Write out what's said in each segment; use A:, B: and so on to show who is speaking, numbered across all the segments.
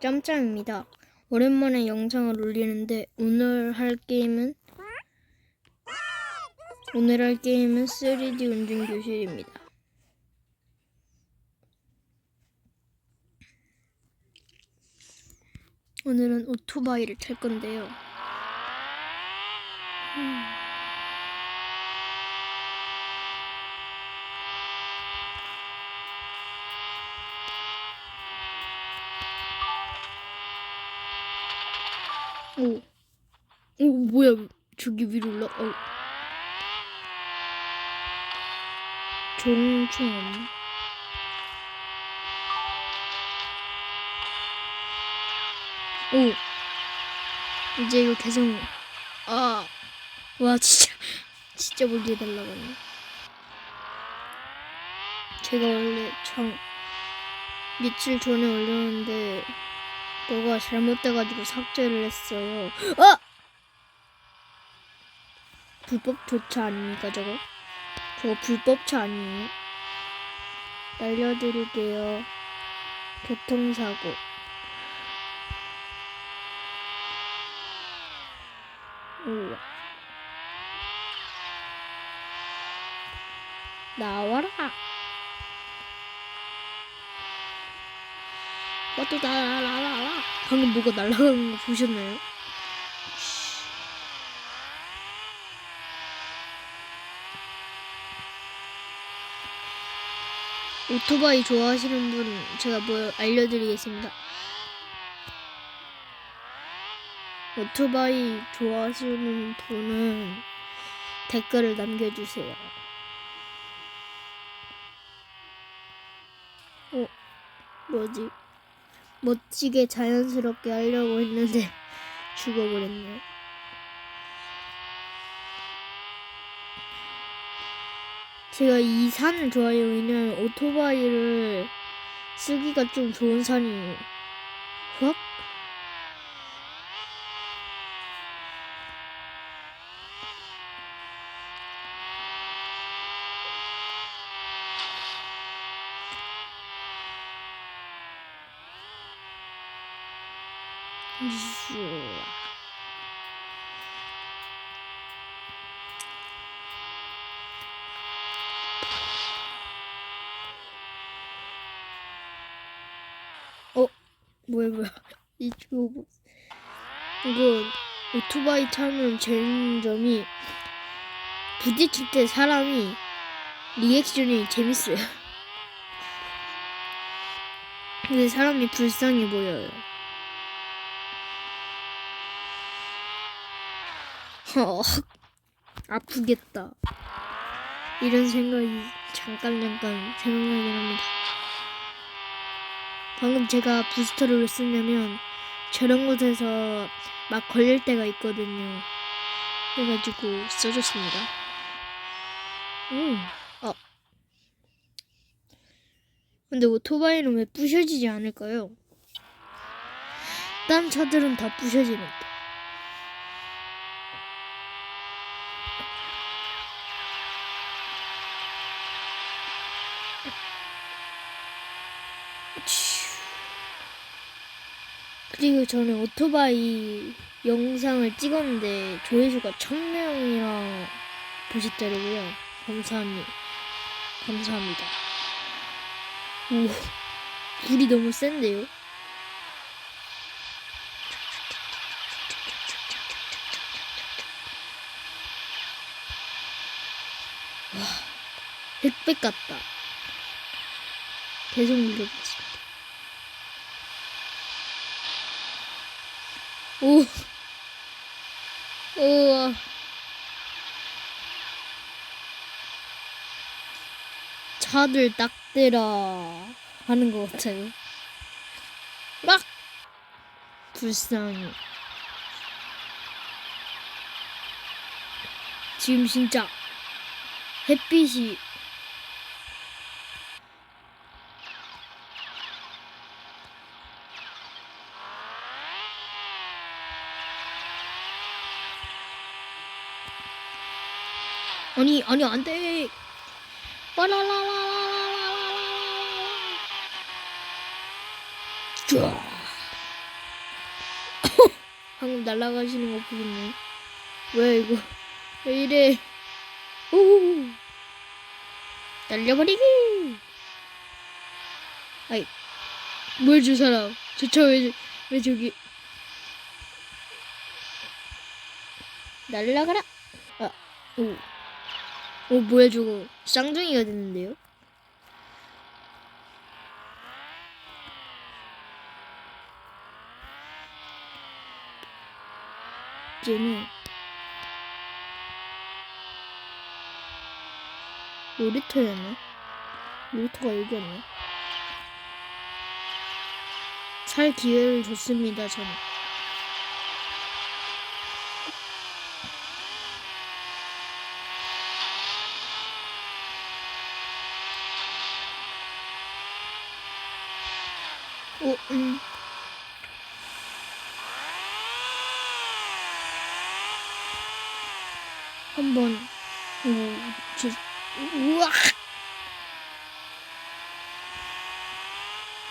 A: 짬짬입니다. 오랜만에 영상을 올리는데 오늘 할 게임은 오늘 할 게임은 3D 운전 교실입니다. 오늘은 오토바이를 탈 건데요. 음. 오, 오 뭐야? 저기 위로 올라. 어. 종총 없네. 오, 이제 이거 계속 아, 와 진짜 진짜 멀리 달라가네. 제가 원래 참 며칠 전에 올렸는데 뭐가 잘못돼가지고 삭제를 했어요. 아! 불법 조차 아닙니까 저거? 저거 불법차 아니에요? 날려드릴게요. 교통사고. 우와. 나와라. 어또 날아라. 방금 뭐가 날아가는 거 보셨나요? 오토바이 좋아하시는 분 제가 뭐 알려드리겠습니다. 오토바이 좋아하시는 분은 댓글을 남겨주세요. 어, 뭐지? 멋지게 자연스럽게 하려고 했는데 죽어버렸네요. 제가 이 산을 좋아해요. 왜냐면 오토바이를 쓰기가 좀 좋은 산이에요. 확? 어? 뭐야 뭐야? 이거 뭐- 이거 오토바이 타면 재밌는 점이 부딪힐 때 사람이 리액션이 재밌어요. 근데 사람이 불쌍해 보여요 아프겠다 이런 생각이 잠깐 잠깐 생각나긴 합니다 방금 제가 부스터를 왜 썼냐면 저런 곳에서 막 걸릴 때가 있거든요. 그래가지고 써줬습니다. 음, 어. 근데 오토바이는 왜 부셔지지 않을까요? 딴 차들은 다 부셔지는데. 그리고 저는 오토바이 영상을 찍었는데 조회수가 1000명이나 보셨더라고요. 감사합니다. 감사합니다. 오, 불이 너무 센데요? 와, 흑백 같다. 계속 눌러보겠습니다. 오. 우와. 차들 딱 대라 하는 것 같아요. 막 불쌍해. 지금 진짜 햇빛이 아니 아니 안돼 와라라라라라라라라 쫙 방금 날아가시는 거 보겠네. 뭐야 이거? 왜 이래? 오! 날려버리기! 아이, 뭘저 사람? 저 차 왜, 왜 저기? 날라가라! 아, 오. 오, 뭐야 저거? 쌍둥이가 됐는데요? 이제는 놀이터였나? 놀이터가 여기 였나? 살 기회를 줬습니다, 저는. 오, 음. 한번 오, 저, 우와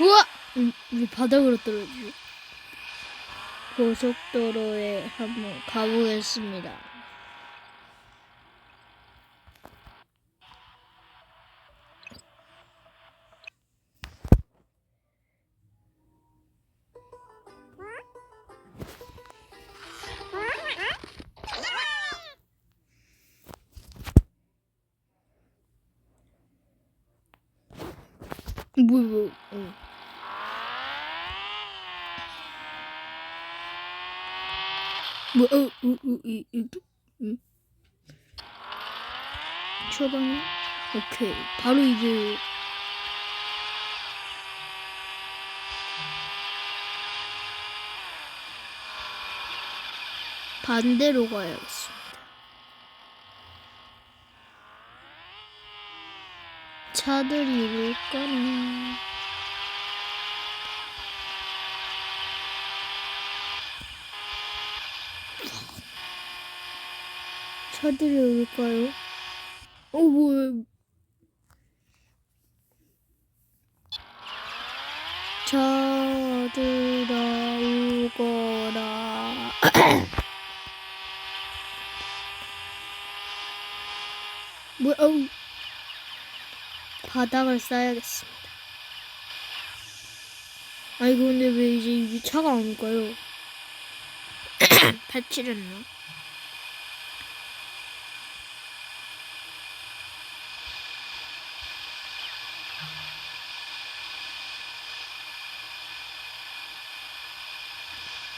A: 우와 음, 왜 바닥으로 떨어지지? 고속도로에 한번 가보겠습니다. 뭐, 뭐, 어. 뭐, 어, 어, 어, 이, 이, 음. 초반에? 오케이. 바로 이제. 반대로 가야겠습니다. 차들이 올까나. 차들이 올까요? 어, 뭐야. 차들아 오거라. 뭐야, 어우. 바닥을 쌓아야겠습니다. 아이고, 근데 왜 이제 이게 차가 안 올까요? 탈출했나?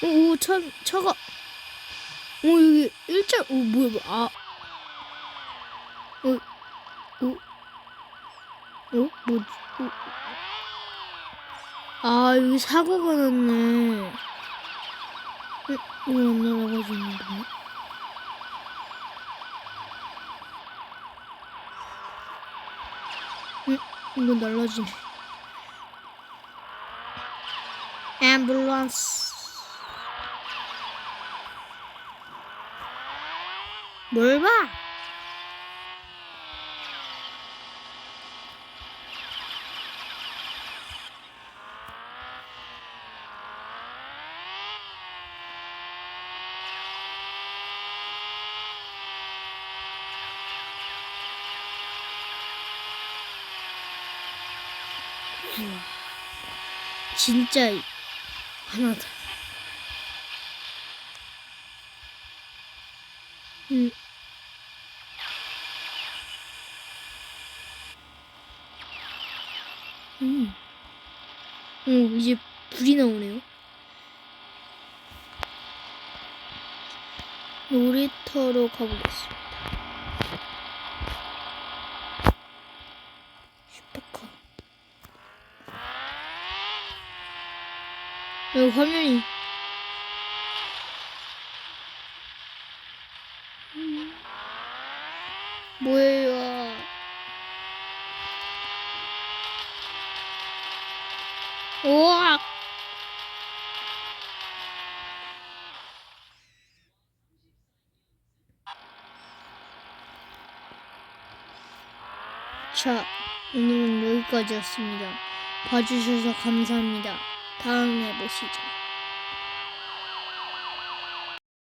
A: 오, 오, 차, 차가. 오, 여기 일자, 오, 뭐야, 뭐야, 아. 어, 오, 어? 뭐지? 어? 아, 여기 사고가 났네. 어, 이거 안 날아가고 있는데? 응? 이거 날라지네. 앰뷸런스. 뭘 봐? 진짜 하나다. 음. 음. 오, 이제 불이 나오네요. 놀이터로 가보겠습니다. 여기 화면이. 음. 뭐예요? 우와! 자, 오늘은 여기까지였습니다. 봐주셔서 감사합니다. 다음에 보시죠.